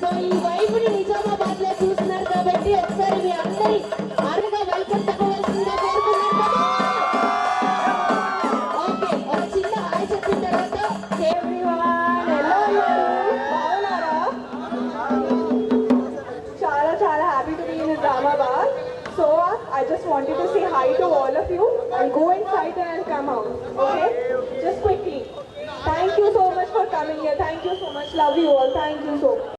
So ఈ వైపుని నిజామాబాద్లో చూస్తున్నారు కాబట్టి I just wanted to say hi to all of you. I'll go inside and come out. Okay? Just quickly. Thank you so much for coming here. Thank you so much. Love you all. Thank you so much.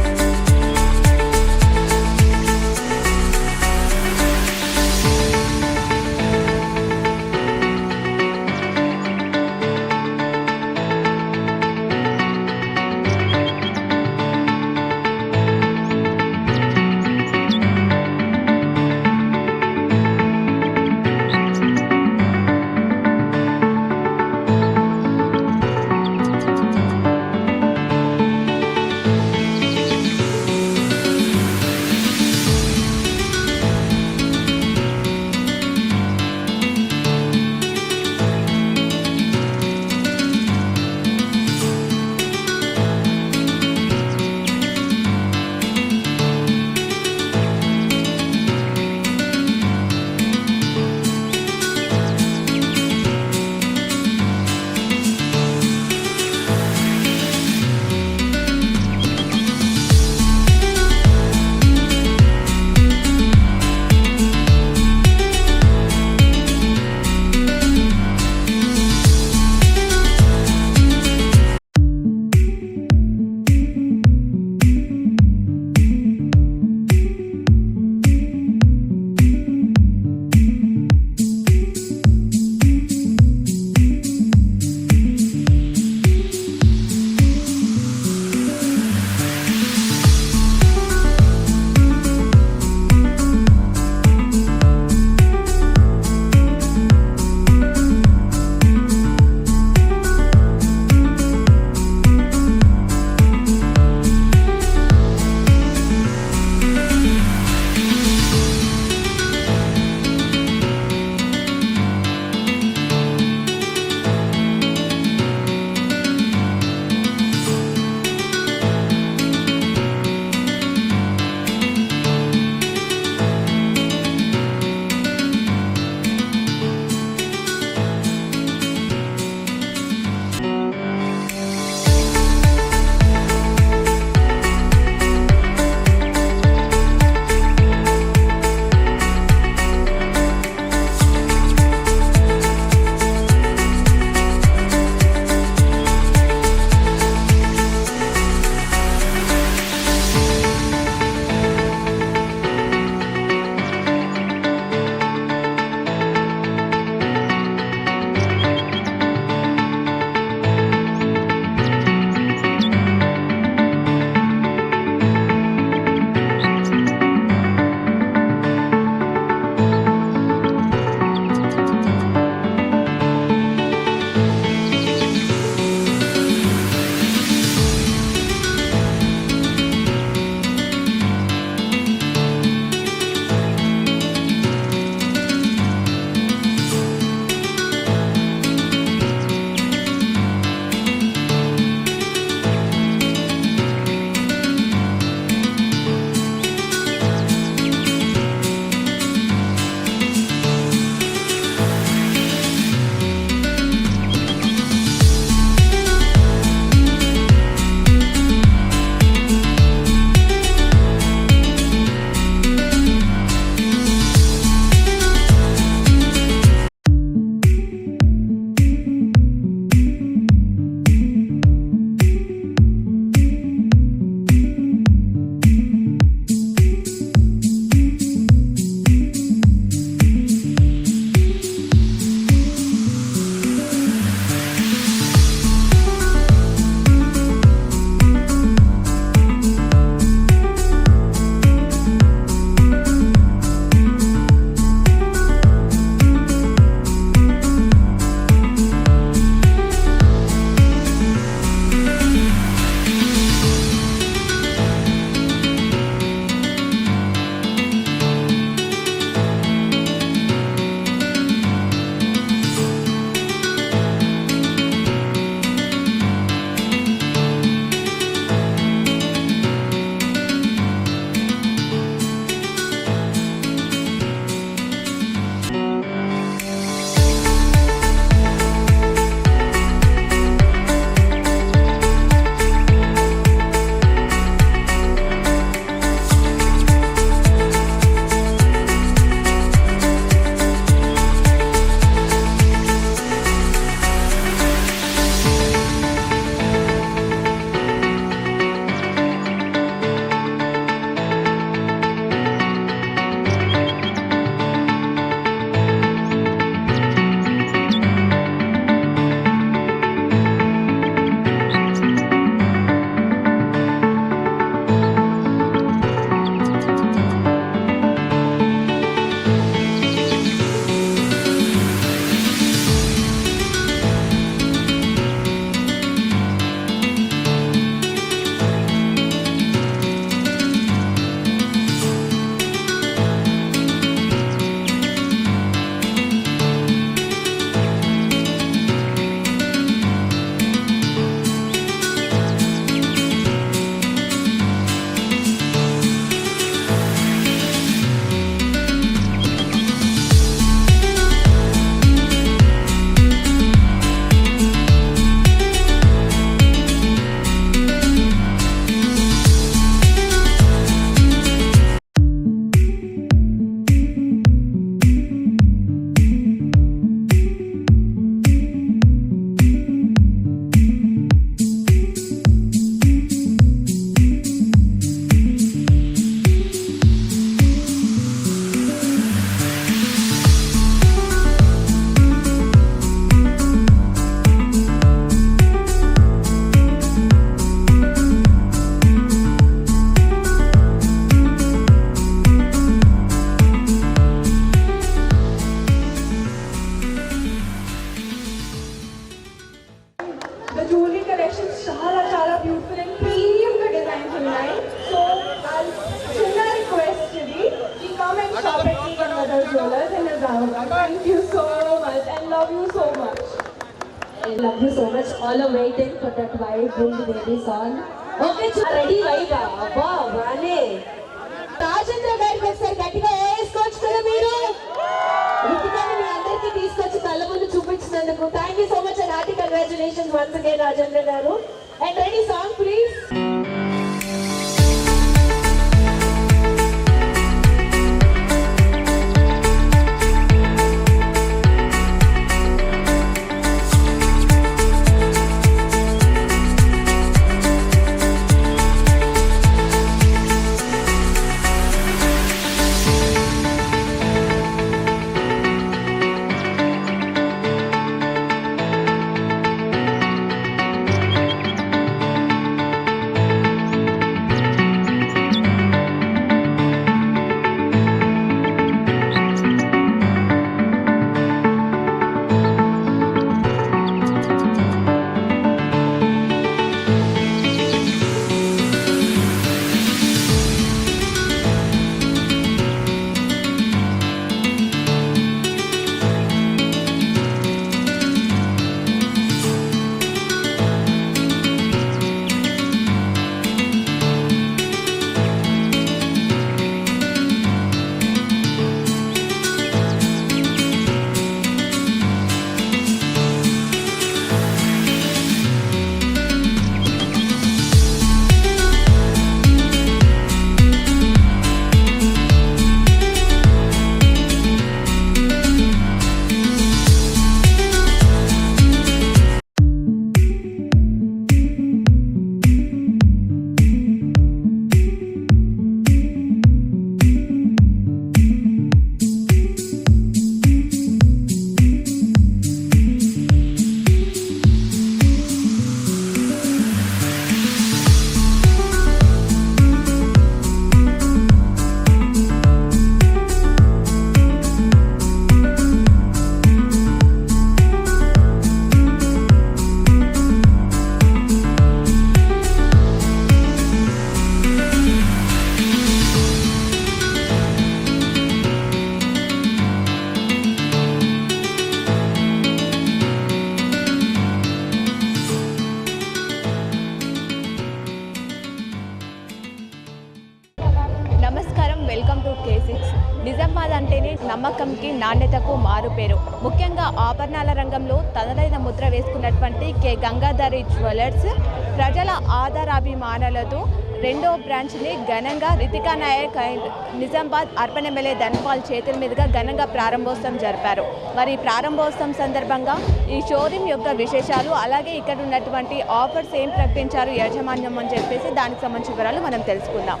రెండో బ్రాంచ్ని ఘనంగా Ritika Nayak and Nizamabad urban MLA Dhanpal చేతుల మీదుగా ఘనంగా ప్రారంభోత్సవం జరిపారు. మరి ప్రారంభోత్సవం సందర్భంగా ఈ షోరూమ్ యొక్క విశేషాలు అలాగే ఇక్కడ ఉన్నటువంటి ఆఫర్స్ ఏం ప్రకటించారు యాజమాన్యం అని చెప్పేసి దానికి సంబంధించిన వివరాలు మనం తెలుసుకుందాం.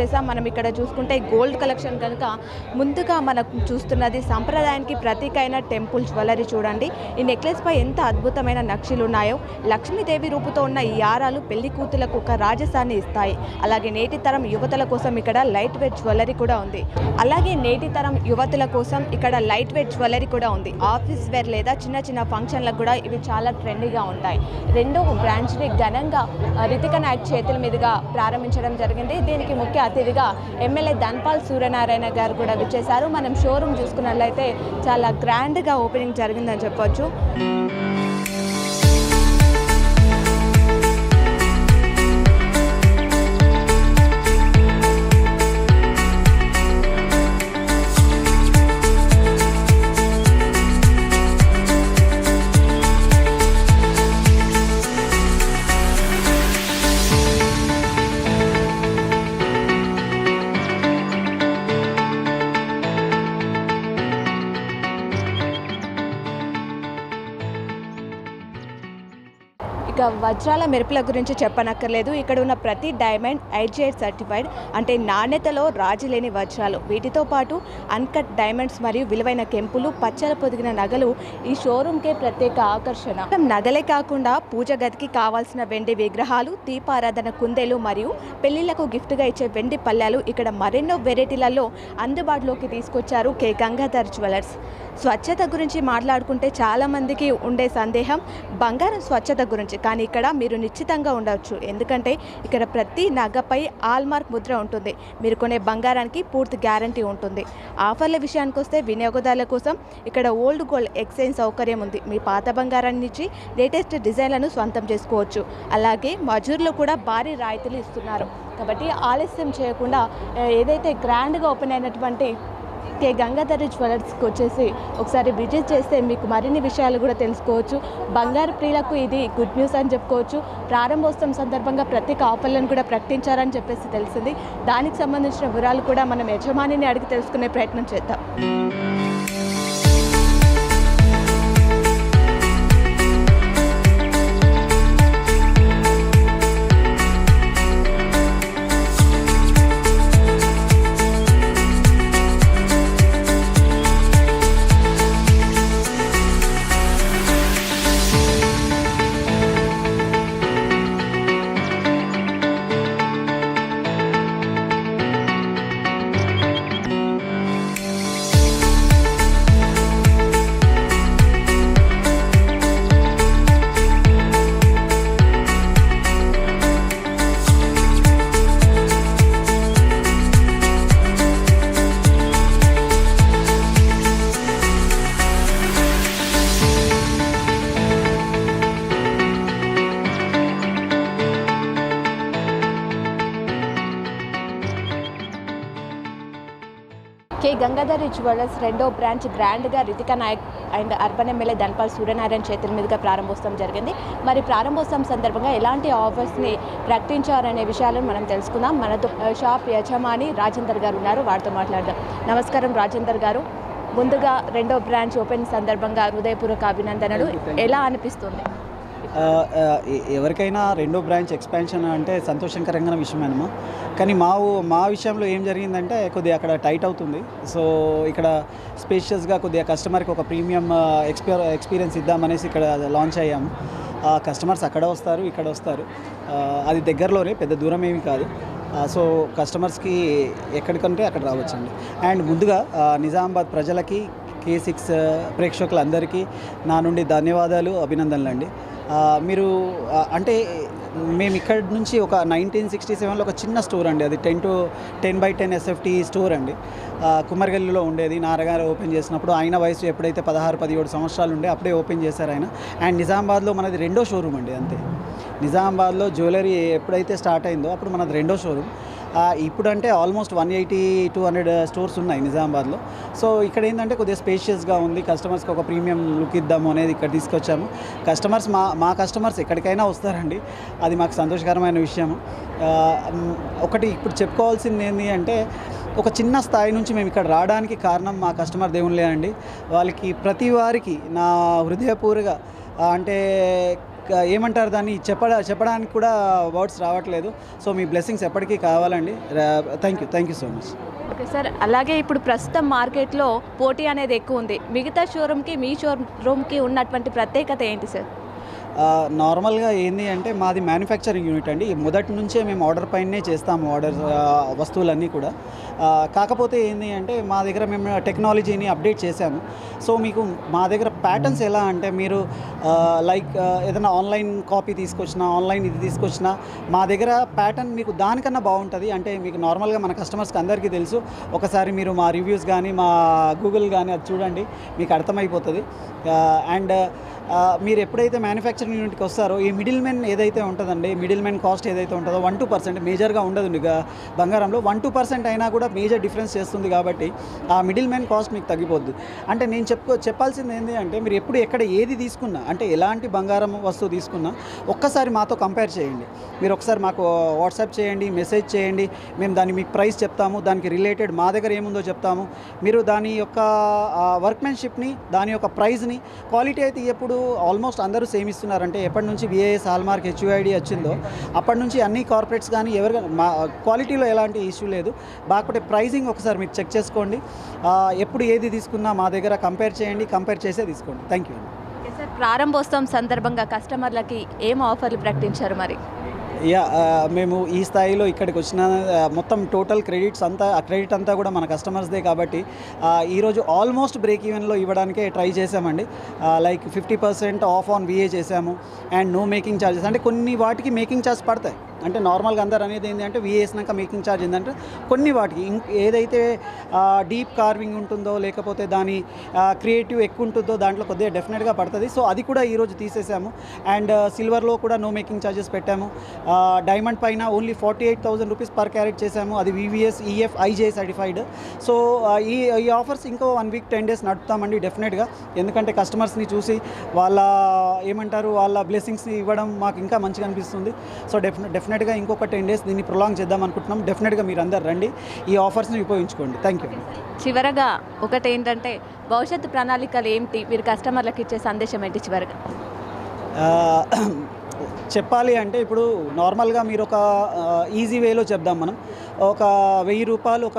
లోపలికైతే మనం ఇక్కడ చూసుకుంటే గోల్డ్ కలెక్షన్ కనుక ముందుగా మనం చూస్తున్నది సంప్రదాయానికి ప్రతీక అయిన టెంపుల్ జ్యువెలరీ చూడండి. ఈ నెక్లెస్ పై ఎంత అద్భుతమైన నక్షలు ఉన్నాయో. లక్ష్మీదేవి రూపుతో ఉన్న ఈ ఆరాలు పెళ్ళి కూతులకు ఒక రాజసాన్ని ఇస్తాయి. అలాగే నేటి తరం యువతల కోసం ఇక్కడ లైట్ వెయిట్ జ్యువెలరీ కూడా ఉంది. అలాగే నేటి తరం యువతుల కోసం ఇక్కడ లైట్ వెయిట్ జ్యువెలరీ కూడా ఉంది. ఆఫీస్ వేర్ లేదా చిన్న చిన్న ఫంక్షన్లకు కూడా ఇవి చాలా ట్రెండీగా ఉంటాయి. రెండో బ్రాంచ్ని ఘనంగా రితిక నాయక్ చేతుల మీదుగా ప్రారంభించడం జరిగింది. దీనికి ముఖ్య అతిథిగా ఎమ్మెల్యే ధన్పాల్ సూర్యనారాయణ గారు కూడా విచ్చేశారు. మనం షోరూమ్ చూసుకున్నట్లయితే చాలా గ్రాండ్గా ఓపెనింగ్ జరిగిందని చెప్పొచ్చు. ఇక వజ్రాల మెరుపుల గురించి చెప్పనక్కర్లేదు. ఇక్కడ ఉన్న ప్రతి డైమండ్ ఐజిఐ సర్టిఫైడ్ అంటే నాణ్యతలో రాజీ లేని వజ్రాలు. వీటితో పాటు అన్కట్ డైమండ్స్ మరియు విలువైన కెంపులు పచ్చల పొదిగిన నగలు ఈ షోరూమ్కే ప్రత్యేక ఆకర్షణ. నగలే కాకుండా పూజ గదికి కావాల్సిన వెండి విగ్రహాలు దీపారాధన కుందేలు మరియు పెళ్ళిళ్ళకు గిఫ్ట్గా ఇచ్చే వెండి పల్లెలు ఇక్కడ మరెన్నో వెరైటీలలో అందుబాటులోకి తీసుకొచ్చారు కే. గంగాధర్ జ్యువెలర్స్. స్వచ్ఛత గురించి మాట్లాడుకుంటే చాలామందికి ఉండే సందేహం బంగారం స్వచ్ఛత గురించి. కానీ ఇక్కడ ఇక్కడ మీరు నిశ్చితంగా ఉండవచ్చు ఎందుకంటే ఇక్కడ ప్రతి నగపై ఆల్మార్క్ ముద్ర ఉంటుంది. మీరు కొనే బంగారానికి పూర్తి గ్యారంటీ ఉంటుంది. ఆఫర్ల విషయానికి వస్తే వినియోగదారుల కోసం ఇక్కడ ఓల్డ్ గోల్డ్ ఎక్స్చేంజ్ సౌకర్యం ఉంది. మీ పాత బంగారాన్ని ఇచ్చి లేటెస్ట్ డిజైన్లను స్వంతం చేసుకోవచ్చు. అలాగే మజూర్లో కూడా భారీ రాయితీలు ఇస్తున్నారు. కాబట్టి ఆలస్యం చేయకుండా ఏదైతే గ్రాండ్గా ఓపెన్ అయినటువంటి కే గంగాధర జ్యువెలర్స్కి వచ్చేసి ఒకసారి విజిట్ చేస్తే మీకు మరిన్ని విషయాలు కూడా తెలుసుకోవచ్చు. బంగారు ప్రియులకు ఇది గుడ్ న్యూస్ అని చెప్పుకోవచ్చు. ప్రారంభోత్సవం సందర్భంగా ప్రత్యేక ఆఫర్లను కూడా ప్రకటించారని చెప్పేసి తెలిసింది. దానికి సంబంధించిన వివరాలు కూడా మనం యజమానిని అడిగి తెలుసుకునే ప్రయత్నం చేద్దాం. గంగాధరి జ్యువెలర్స్ రెండో బ్రాంచ్ గ్రాండ్గా Ritika Nayak and urban MLA Dhanpal Suryanarayana చేతుల మీదుగా ప్రారంభోత్సవం జరిగింది. మరి ప్రారంభోత్సవం సందర్భంగా ఎలాంటి ఆఫర్స్ని ప్రకటించారనే విషయాలను మనం తెలుసుకుందాం. మనతో షాప్ యజమాని రాజేందర్ గారు ఉన్నారు. వారితో మాట్లాడదాం. నమస్కారం రాజేందర్ గారు. ముందుగా రెండో బ్రాంచ్ ఓపెన్ సందర్భంగా హృదయపూర్వక అభినందనలు. ఎలా అనిపిస్తుంది? ఎవరికైనా రెండో బ్రాంచ్ ఎక్స్పాన్షన్ అంటే సంతోషకరంగా విషయమేనమ్మా కానీ మా మా విషయంలో ఏం జరిగిందంటే కొద్దిగా అక్కడ టైట్ అవుతుంది. సో ఇక్కడ స్పేషియస్గా కొద్దిగా కస్టమర్కి ఒక ప్రీమియం ఎక్స్పీ ఎక్స్పీరియన్స్ ఇద్దామనేసి ఇక్కడ లాంచ్ అయ్యాము. ఆ కస్టమర్స్ అక్కడ వస్తారు ఇక్కడ వస్తారు. అది దగ్గరలోనే పెద్ద దూరం ఏమి కాదు. సో కస్టమర్స్కి ఎక్కడికంటే అక్కడ రావచ్చండి. అండ్ ముందుగా నిజామాబాద్ ప్రజలకి కే సిక్స్ ప్రేక్షకులందరికీ నా నుండి ధన్యవాదాలు అభినందనలు అండి మీరు అంటే మేము ఇక్కడ నుంచి ఒక నైన్టీన్ సిక్స్టీ సెవెన్లో ఒక చిన్న స్టోర్ అండి. అది ten to ten by ten SFT store అండి. ఆ, కుమ్మరిగల్లిలో ఉండేది. నారగారు ఓపెన్ చేసినప్పుడు ఆయన వయసు ఎప్పుడైతే పదహారు పదిహేడు సంవత్సరాలు ఉండే అప్పుడే ఓపెన్ చేశారు ఆయన. అండ్ నిజామాబాద్లో మనది రెండో షోరూమ్ అండి అంతే. నిజామాబాద్లో జ్యువెలరీ ఎప్పుడైతే స్టార్ట్ అయిందో అప్పుడు మనది రెండో షోరూమ్. ఇప్పుడంటే almost one eighty to hundred stores ఉన్నాయి నిజామాబాద్లో. సో ఇక్కడ ఏంటంటే కొద్దిగా స్పేషియస్గా ఉంది. కస్టమర్స్కి ఒక ప్రీమియం లుక్ ఇద్దాము అనేది ఇక్కడ తీసుకొచ్చాము. కస్టమర్స్ మా మా కస్టమర్స్ ఎక్కడికైనా వస్తారండి. అది మాకు సంతోషకరమైన విషయం ఒకటి ఇప్పుడు చెప్పుకోవాల్సింది ఏంటి అంటే ఒక చిన్న స్థాయి నుంచి మేము ఇక్కడ రావడానికి కారణం మా కస్టమర్ దేవుళ్ళే అండి. వాళ్ళకి ప్రతి వారికి నా హృదయపూర్వక అంటే ఏమంటారు దాన్ని? చెప్పడ చెప్పడానికి కూడా వర్డ్స్ రావట్లేదు. సో మీ బ్లెస్సింగ్స్ ఎప్పటికీ కావాలండి. Thank you thank you so much. Okay sir. అలాగే ఇప్పుడు ప్రస్తుతం మార్కెట్లో పోటీ అనేది ఎక్కువ ఉంది. మిగతా షోరూమ్కి మీ షోరూమ్కి ఉన్నటువంటి ప్రత్యేకత ఏంటి సార్? నార్మల్గా ఏంది అంటే మాది మ్యానుఫ్యాక్చరింగ్ యూనిట్ అండి. మొదటి నుంచే మేము ఆర్డర్ పైనే చేస్తాము ఆర్డర్ వస్తువులన్నీ కూడా. కాకపోతే ఏంది అంటే మా దగ్గర మేము టెక్నాలజీని అప్డేట్ చేశాము. సో మీకు మా దగ్గర ప్యాటర్న్స్ ఎలా అంటే మీరు లైక్ ఏదైనా ఆన్లైన్ కాపీ తీసుకొచ్చినా ఆన్లైన్ ఇది తీసుకొచ్చినా మా దగ్గర ప్యాటర్న్ మీకు దానికన్నా బాగుంటుంది. అంటే మీకు నార్మల్గా మన కస్టమర్స్కి అందరికీ తెలుసు. ఒకసారి మీరు మా రివ్యూస్ కానీ మా గూగుల్ కానీ అది చూడండి మీకు అర్థమైపోతుంది. అండ్ మీరు ఎప్పుడైతే మ్యానుఫ్యాక్చరింగ్ యూనిట్కి వస్తారో ఈ మిడిల్ మెన్ ఏదైతే ఉంటుందండి మిడిల్ మెన్ కాస్ట్ ఏదైతే ఉంటుందో వన్ టూ పర్సెంట్ మేజర్గా ఉండదు ఇక బంగారంలో. వన్ టూ పర్సెంట్ అయినా కూడా మేజర్ డిఫరెన్స్ చేస్తుంది కాబట్టి ఆ మిడిల్ మెన్ కాస్ట్ మీకు తగ్గిపోద్ది. అంటే నేను చెప్పుకో చెప్పాల్సింది ఏంటి అంటే మీరు ఎప్పుడు ఎక్కడ ఏది తీసుకున్నా అంటే ఎలాంటి బంగారం వస్తువు తీసుకున్నా ఒక్కసారి మాతో కంపేర్ చేయండి. మీరు ఒకసారి మాకు వాట్సాప్ చేయండి మెసేజ్ చేయండి మేము దాన్ని మీకు ప్రైస్ చెప్తాము దానికి రిలేటెడ్ మా దగ్గర ఏముందో చెప్తాము. మీరు దాని యొక్క వర్క్మెన్షిప్ని దాని యొక్క ప్రైస్ని క్వాలిటీ అయితే ఎప్పుడు ఆల్మోస్ట్ అందరూ సేమ్ ఇస్తున్నారంటే ఎప్పటి నుంచి విఏఎస్ హాల్మార్క్ హెచ్యుఐడి వచ్చిందో అప్పటి నుంచి అన్ని కార్పొరేట్స్ కానీ ఎవరు మా క్వాలిటీలో ఎలాంటి ఇష్యూ లేదు. కాకపోతే ప్రైజింగ్ ఒకసారి మీరు చెక్ చేసుకోండి. ఎప్పుడు ఏది తీసుకున్నా మా దగ్గర కంపేర్ చేయండి కంపేర్ చేసే తీసుకోండి. థ్యాంక్ యూ ప్రారంభోత్సవం సందర్భంగా కస్టమర్లకి ఏం ఆఫర్లు ప్రకటించారు మరి? యా మేము ఈ స్థాయిలో ఇక్కడికి వచ్చిన మొత్తం టోటల్ క్రెడిట్స్ అంతా ఆ క్రెడిట్ అంతా కూడా మన కస్టమర్స్దే కాబట్టి ఈరోజు ఆల్మోస్ట్ బ్రేక్ ఈవెన్లో ఇవ్వడానికే ట్రై చేసామండి like fifty percent off on VA చేసాము అండ్ నో మేకింగ్ ఛార్జెస్. అంటే కొన్ని వాటికి మేకింగ్ ఛార్జ్ పడతాయి. అంటే నార్మల్గా అందరు అనేది ఏంటంటే విఏ వేసినాక మేకింగ్ ఛార్జ్ ఏంటంటే కొన్ని వాటికి ఏదైతే డీప్ కార్వింగ్ ఉంటుందో లేకపోతే దాని క్రియేటివ్ ఎక్కువ ఉంటుందో దాంట్లో కొద్దిగా డెఫినెట్గా పడుతుంది. సో అది కూడా ఈరోజు తీసేసాము. అండ్ సిల్వర్లో కూడా నో మేకింగ్ ఛార్జెస్ పెట్టాము. డైమండ్ పైన only forty eight thousand rupees per carat చేసాము. అది VVS EF IJ certified so ఈ ఈ ఆఫర్స్ ఇంకో వన్ వీక్ టెన్ డేస్ నడుపుతామండి డెఫినెట్గా ఎందుకంటే కస్టమర్స్ని చూసి వాళ్ళ ఏమంటారు వాళ్ళ బ్లెస్సింగ్స్ని ఇవ్వడం మాకు ఇంకా మంచిగా అనిపిస్తుంది. సో డెఫినెట్ డెఫినెట్గా ఇంకొక టెన్ డేస్ దీన్ని ప్రొలాంగ్ చేద్దాం అనుకుంటున్నాం. డెఫినెట్గా మీరు అందరు రండి. ఈ ఆఫర్స్ని ఉపయోగించుకోండి థ్యాంక్ యూ చివరగా ఒకటి ఏంటంటే భవిష్యత్తు ప్రణాళికలు ఏంటి? మీరు కస్టమర్లకు ఇచ్చే సందేశం ఏంటి చివరగా? చెప్పాలి అంటే ఇప్పుడు నార్మల్గా మీరు ఒక ఈజీ వేలో చెప్దాం మనం. ఒక వెయ్యి రూపాయలు ఒక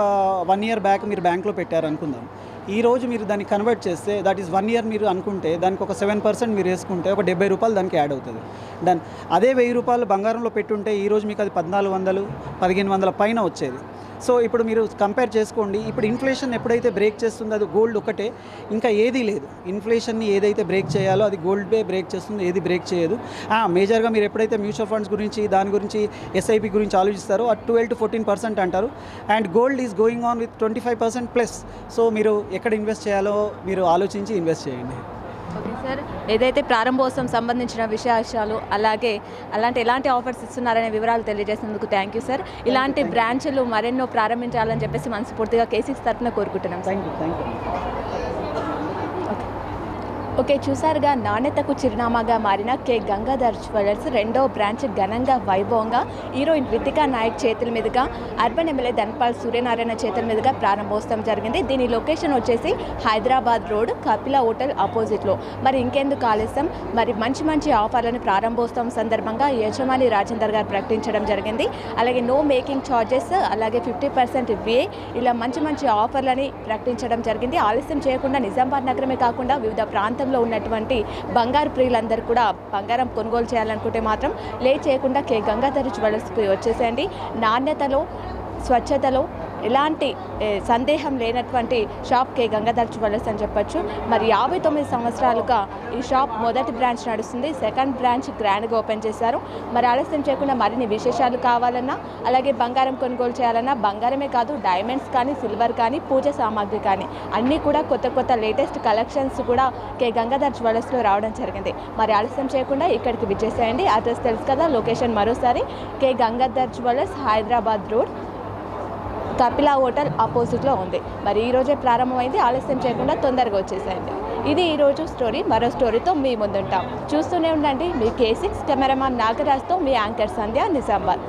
వన్ ఇయర్ బ్యాక్ మీరు బ్యాంక్లో పెట్టారు అనుకుందాం ఈ రోజు మీరు దాన్ని కన్వర్ట్ చేస్తే దట్ ఈస్ వన్ ఇయర్ మీరు అనుకుంటే దానికి ఒక సెవెన్ పర్సెంట్ మీరు వేసుకుంటే ఒక డెబ్బై రూపాయలు దానికి యాడ్ అవుతుంది. డన్ అదే వెయ్యి రూపాయలు బంగారంలో పెట్టుంటే ఈరోజు మీకు అది పద్నాలుగు వందలు పదిహేను వందల పైన వచ్చేది. సో ఇప్పుడు మీరు కంపేర్ చేసుకోండి ఇప్పుడు ఇన్ఫ్లేషన్ ఎప్పుడైతే బ్రేక్ చేస్తుందో అది గోల్డ్ ఒకటే ఇంకా ఏదీ లేదు. ఇన్ఫ్లేషన్ని ఏదైతే బ్రేక్ చేయాలో అది గోల్డ్ పే బ్రేక్ చేస్తుంది ఏది బ్రేక్ చేయదు. మేజర్గా మీరు ఎప్పుడైతే మ్యూచువల్ ఫండ్స్ గురించి దాని గురించి ఎస్ఐపి గురించి ఆలోచిస్తారో అది ట్వెల్వ్ టు ఫోర్టీన్ పర్సెంట్ అంటారు. And gold is going on with twenty five percent plus so మీరు ఎక్కడ ఇన్వెస్ట్ చేయాలో మీరు ఆలోచించి ఇన్వెస్ట్ చేయండి. ఓకే సార్ ఏదైతే ప్రారంభోత్సవం సంబంధించిన విశేషాలు అలాగే అలాంటి ఎలాంటి ఆఫర్స్ ఇస్తున్నారనే వివరాలు తెలియజేసినందుకు థ్యాంక్ యూ సార్ ఇలాంటి బ్రాంచ్లు మరెన్నో ప్రారంభించాలని చెప్పేసి మనస్ఫూర్తిగా కేసీస్ తరఫున కోరుకుంటున్నాం thank you thank you okay చూసారుగా నాణ్యతకు చిరునామాగా మారిన కె. గంగాధర్ జ్యువెలర్స్ రెండో బ్రాంచ్ ఘనంగా వైభవంగా హీరోయిన్ రితికా నాయక్ చేతుల మీదుగా అర్బన్ ఎమ్మెల్యే ధన్పాల్ సూర్యనారాయణ చేతుల మీదుగా ప్రారంభోత్సవం జరిగింది. దీని లొకేషన్ వచ్చేసి హైదరాబాద్ రోడ్ కపిల హోటల్ ఆపోజిట్లో. మరి ఇంకెందుకు ఆలస్యం? మరి మంచి మంచి ఆఫర్లను ప్రారంభోత్సవం సందర్భంగా యజమాని రాజేందర్ గారు ప్రకటించడం జరిగింది. అలాగే నో మేకింగ్ ఛార్జెస్ అలాగే ఫిఫ్టీ పర్సెంట్ వే ఇలా మంచి మంచి ఆఫర్లని ప్రకటించడం జరిగింది. ఆలస్యం చేయకుండా నిజామాబాద్ నగరమే కాకుండా వివిధ ప్రాంతం ప్రాంతంలో ఉన్నటువంటి బంగారు ప్రియులందరూ కూడా బంగారం కొనుగోలు చేయాలనుకుంటే మాత్రం లే చేయకుండా కే గంగాధర జ్యువెలర్స్కి వచ్చేసేయండి. నాణ్యతలో స్వచ్ఛతలో ఎలాంటి సందేహం లేనటువంటి షాప్ కే గంగాధర్ జ్యువెలర్స్ అని చెప్పొచ్చు. మరి యాభై తొమ్మిది సంవత్సరాలుగా ఈ షాప్ మొదటి బ్రాంచ్ నడుస్తుంది. సెకండ్ బ్రాంచ్ గ్రాండ్గా ఓపెన్ చేశారు. మరి ఆలస్యం చేయకుండా మరిన్ని విశేషాలు కావాలన్నా అలాగే బంగారం కొనుగోలు చేయాలన్నా బంగారమే కాదు డైమండ్స్ కానీ సిల్వర్ కానీ పూజ సామాగ్రి కానీ అన్నీ కూడా కొత్త కొత్త లేటెస్ట్ కలెక్షన్స్ కూడా కే గంగాధర్ జ్యువెలర్స్లో రావడం జరిగింది. మరి ఆలస్యం చేయకుండా ఇక్కడికి విచ్చేసేయండి. అడ్రస్ తెలుసు కదా లొకేషన్ మరోసారి. K Gangadhar jewellers Hyderabad road Kapila hotel ఆపోజిట్లో ఉంది. మరి ఈరోజే ప్రారంభమైంది. ఆలస్యం చేయకుండా తొందరగా వచ్చేసేయండి. ఇది ఈరోజు స్టోరీ. మరో స్టోరీతో మీ ముందుంటాం. చూస్తూనే ఉండండి. మీ కేసిక్స్ కెమెరామాన్ నాగరాజ్తో మీ యాంకర్ సంధ్య నిజామాబాద్